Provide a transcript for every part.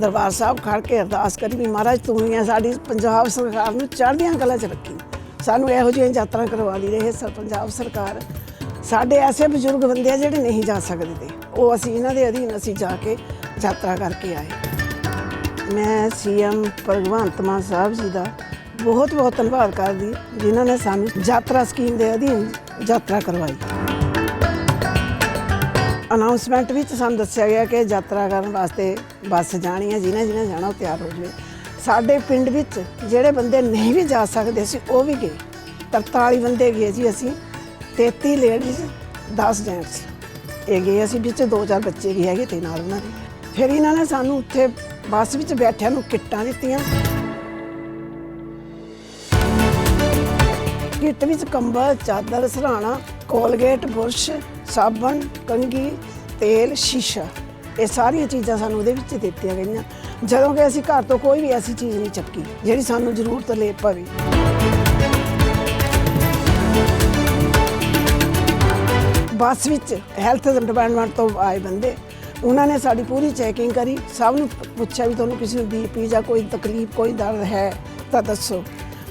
ਦਰਬਾਰ ਸਾਹਿਬ ਖੜ ਕੇ ਅਰਦਾਸ ਕਰੀ ਵੀ ਮਹਾਰਾਜ ਤੂੰ ਹੀ ਆ, ਸਾਡੀ ਪੰਜਾਬ ਸਰਕਾਰ ਨੂੰ ਚੜ੍ਹਦੀਆਂ ਕਲਾ 'ਚ ਰੱਖੀ। ਸਾਨੂੰ ਇਹੋ ਜਿਹੀਆਂ ਯਾਤਰਾ ਕਰਵਾ ਲਈ ਰਹੇ ਸਰ ਪੰਜਾਬ ਸਰਕਾਰ। ਸਾਡੇ ਐਸੇ ਬਜ਼ੁਰਗ ਬੰਦੇ ਆ ਜਿਹੜੇ ਨਹੀਂ ਜਾ ਸਕਦੇ। ਤੇ ਉਹ ਅਸੀਂ ਇਹਨਾਂ ਦੇ ਅਧੀਨ ਅਸੀਂ ਜਾ ਕੇ ਯਾਤਰਾ ਕਰਕੇ ਆਏ। ਮੈਂ ਸੀਐਮ ਭਗਵੰਤ ਮਾਨ ਸਾਹਿਬ ਜੀ ਦਾ ਬਹੁਤ ਬਹੁਤ ਧੰਨਵਾਦ ਕਰਦੀ ਜਿਨ੍ਹਾਂ ਨੇ ਸਾਨੂੰ ਯਾਤਰਾ ਸਕੀਮ ਦੇ ਅਧੀਨ ਯਾਤਰਾ ਕਰਵਾਈ। ਅਨਾਉਂਸਮੈਂਟ ਵਿੱਚ ਸਾਨੂੰ ਦੱਸਿਆ ਗਿਆ ਕਿ ਯਾਤਰਾ ਕਰਨ ਵਾਸਤੇ ਬੱਸ ਜਾਣੀ ਹੈ ਜਿਹਨੇ ਜਿਹਨੇ ਜਾਣਾ ਉਹ ਤਿਆਰ ਹੋ ਜਾਵੇ। ਸਾਡੇ ਪਿੰਡ ਵਿੱਚ ਜਿਹੜੇ ਬੰਦੇ ਨਹੀਂ ਵੀ ਜਾ ਸਕਦੇ ਸੀ ਉਹ ਵੀ ਗਏ। 43 ਬੰਦੇ ਗਏ ਜੀ ਅਸੀਂ 33 ਲੇਡੀਜ਼ 10 ਜੈਂਟਸ ਇਹ ਗਏ ਅਸੀਂ ਵਿੱਚ, ਦੋ ਚਾਰ ਬੱਚੇ ਵੀ ਹੈਗੇ ਤੇ ਨਾਲ ਉਹਨਾਂ ਦੇ। ਫਿਰ ਇਹਨਾਂ ਨੇ ਸਾਨੂੰ ਉੱਥੇ ਬੱਸ ਵਿੱਚ ਬੈਠਿਆਂ ਨੂੰ ਕਿੱਟਾਂ ਦਿੱਤੀਆਂ। ਕਿੱਟ ਵਿੱਚ ਕੰਬਲ, ਚਾਦਰ, ਸਰਾਣਾ, ਕੋਲਗੇਟ, ਬੁਰਸ਼ ਸਾਬਣ ਕੰਗੀ ਤੇਲ, ਸ਼ੀਸ਼ਾ। ਇਹ ਸਾਰੀਆਂ ਚੀਜ਼ਾਂ ਸਾਨੂੰ ਉਹਦੇ ਵਿੱਚ ਦਿੱਤੀਆਂ ਗਈਆਂ। ਜਦੋਂ ਕਿ ਅਸੀਂ ਘਰ ਤੋਂ ਕੋਈ ਵੀ ਐਸੀ ਚੀਜ਼ ਨਹੀਂ ਚੱਕੀ, ਜਿਹੜੀ ਸਾਨੂੰ ਜ਼ਰੂਰਤ ਲੈ ਪਵੇ। ਬੱਸ ਵਿੱਚ ਹੈਲਥ ਡਿਪਾਰਟਮੈਂਟ ਤੋਂ ਆਏ ਬੰਦੇ, ਉਹਨਾਂ ਨੇ ਸਾਡੀ ਪੂਰੀ ਚੈਕਿੰਗ ਕਰੀ। ਸਭ ਨੂੰ ਪੁੱਛਿਆ ਵੀ ਤੁਹਾਨੂੰ ਕਿਸੇ ਨੂੰ ਬੀਪੀ ਜਾਂ ਕੋਈ ਤਕਲੀਫ, ਕੋਈ ਦਰਦ ਹੈ ਤਾਂ ਦੱਸੋ।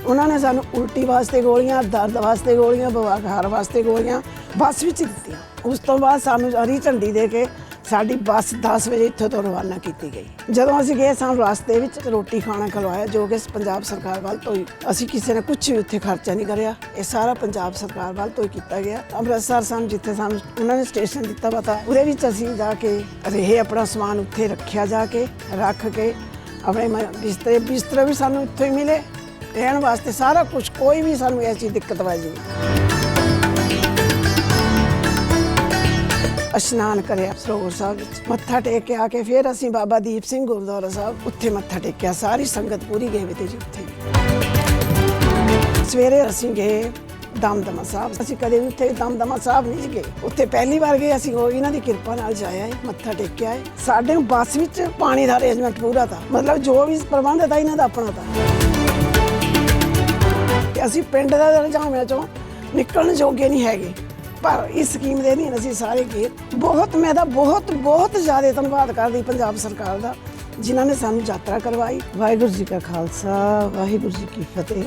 ਉਹਨਾਂ ਨੇ ਸਾਨੂੰ ਉਲਟੀ ਵਾਸਤੇ ਗੋਲੀਆਂ, ਦਰਦ ਵਾਸਤੇ ਗੋਲੀਆਂ ਬਵਾਖਾਰ ਵਾਸਤੇ ਗੋਲੀਆਂ ਬੱਸ ਵਿੱਚ ਦਿੱਤੀਆਂ ਉਸ ਤੋਂ ਬਾਅਦ ਸਾਨੂੰ ਹਰੀ ਝੰਡੀ ਦੇ ਕੇ ਸਾਡੀ ਬੱਸ 10 ਵਜੇ ਇੱਥੋਂ ਤੋਂ ਰਵਾਨਾ ਕੀਤੀ ਗਈ। ਜਦੋਂ ਅਸੀਂ ਗਏ, ਸਾਨੂੰ ਰਸਤੇ ਵਿੱਚ ਰੋਟੀ ਖਾਣਾ ਖਲਵਾਇਆ ਜੋ ਕਿ ਪੰਜਾਬ ਸਰਕਾਰ ਵੱਲ ਤੋਂ ਹੀ, ਅਸੀਂ ਕਿਸੇ ਨੇ ਕੁਝ ਵੀ ਉੱਥੇ ਖਰਚਾ ਨਹੀਂ ਕਰਿਆ। ਇਹ ਸਾਰਾ ਪੰਜਾਬ ਸਰਕਾਰ ਵੱਲ ਤੋਂ ਹੀ ਕੀਤਾ ਗਿਆ। ਅੰਮ੍ਰਿਤਸਰ ਸਾਨੂੰ, ਜਿੱਥੇ ਸਾਨੂੰ ਉਹਨਾਂ ਨੇ ਸਟੇਸ਼ਨ ਦਿੱਤਾ ਪਤਾ, ਉਹਦੇ ਵਿੱਚ ਅਸੀਂ ਜਾ ਕੇ ਰਹੇ ਆਪਣਾ ਸਮਾਨ ਉੱਥੇ ਰੱਖਿਆ ਜਾ ਕੇ, ਰੱਖ ਕੇ ਆਪਣੇ ਮ- ਬਿਸਤਰੇ ਬਿਸਤਰੇ ਵੀ ਸਾਨੂੰ ਇੱਥੋਂ ਹੀ ਮਿਲੇ। ਰਹਿਣ ਵਾਸਤੇ ਸਾਰਾ ਕੁਝ ਕੋਈ ਵੀ ਸਾਨੂੰ ਐਸੀ ਦਿੱਕਤ ਵਾਜੀ ਨਹੀਂ। ਇਸ਼ਨਾਨ ਕਰਿਆ ਸਰੋਵਰ ਸਾਹਿਬ ਵਿੱਚ। ਮੱਥਾ ਟੇਕ ਕੇ ਆ ਕੇ ਫਿਰ ਅਸੀਂ ਬਾਬਾ ਦੀਪ ਸਿੰਘ ਗੁਰਦੁਆਰਾ ਸਾਹਿਬ ਉੱਥੇ ਮੱਥਾ ਟੇਕਿਆ। ਸਾਰੀ ਸੰਗਤ ਪੂਰੀ ਗਏ ਵੇ ਤੇ ਜੀ ਉੱਥੇ। ਸਵੇਰੇ ਅਸੀਂ ਗਏ ਦਮਦਮਾ ਸਾਹਿਬ। ਅਸੀਂ ਕਦੇ ਵੀ ਉੱਥੇ ਦਮਦਮਾ ਸਾਹਿਬ ਨਹੀਂ ਸੀ ਗਏ। ਉੱਥੇ ਪਹਿਲੀ ਵਾਰ ਗਏ ਅਸੀਂ, ਉਹ ਇਹਨਾਂ ਦੀ ਕਿਰਪਾ ਨਾਲ ਜਾਇਆ ਹੈ ਮੱਥਾ ਟੇਕਿਆ ਹੈ ਸਾਡੇ ਬੱਸ ਵਿੱਚ ਪਾਣੀ ਦਾ ਅਰੇਂਜਮੈਂਟ ਪੂਰਾ ਤਾਂ। ਮਤਲਬ ਜੋ ਵੀ ਪ੍ਰਬੰਧ ਤਾਂ, ਇਹਨਾਂ ਦਾ ਆਪਣਾ ਤਾਂ। ਅਸੀਂ ਪਿੰਡ ਦਾ ਰਜਾਮਿਆਂ ਚੋਂ ਨਿਕਲਣ ਜੋਗੇ ਨਹੀਂ ਹੈਗੇ। ਪਰ ਇਸ ਸਕੀਮ ਦੇ ਅਧੀਨ ਅਸੀਂ ਸਾਰੇ ਗਏ। ਬਹੁਤ, ਮੈਂ ਤਾਂ ਬਹੁਤ ਬਹੁਤ ਜ਼ਿਆਦਾ ਧੰਨਵਾਦ ਕਰਦੀ ਪੰਜਾਬ ਸਰਕਾਰ ਦਾ, ਜਿਨ੍ਹਾਂ ਨੇ ਸਾਨੂੰ ਯਾਤਰਾ ਕਰਵਾਈ। ਵਾਹਿਗੁਰੂ ਜੀ ਕਾ ਖਾਲਸਾ, ਵਾਹਿਗੁਰੂ ਜੀ ਕੀ ਫਤਿਹ।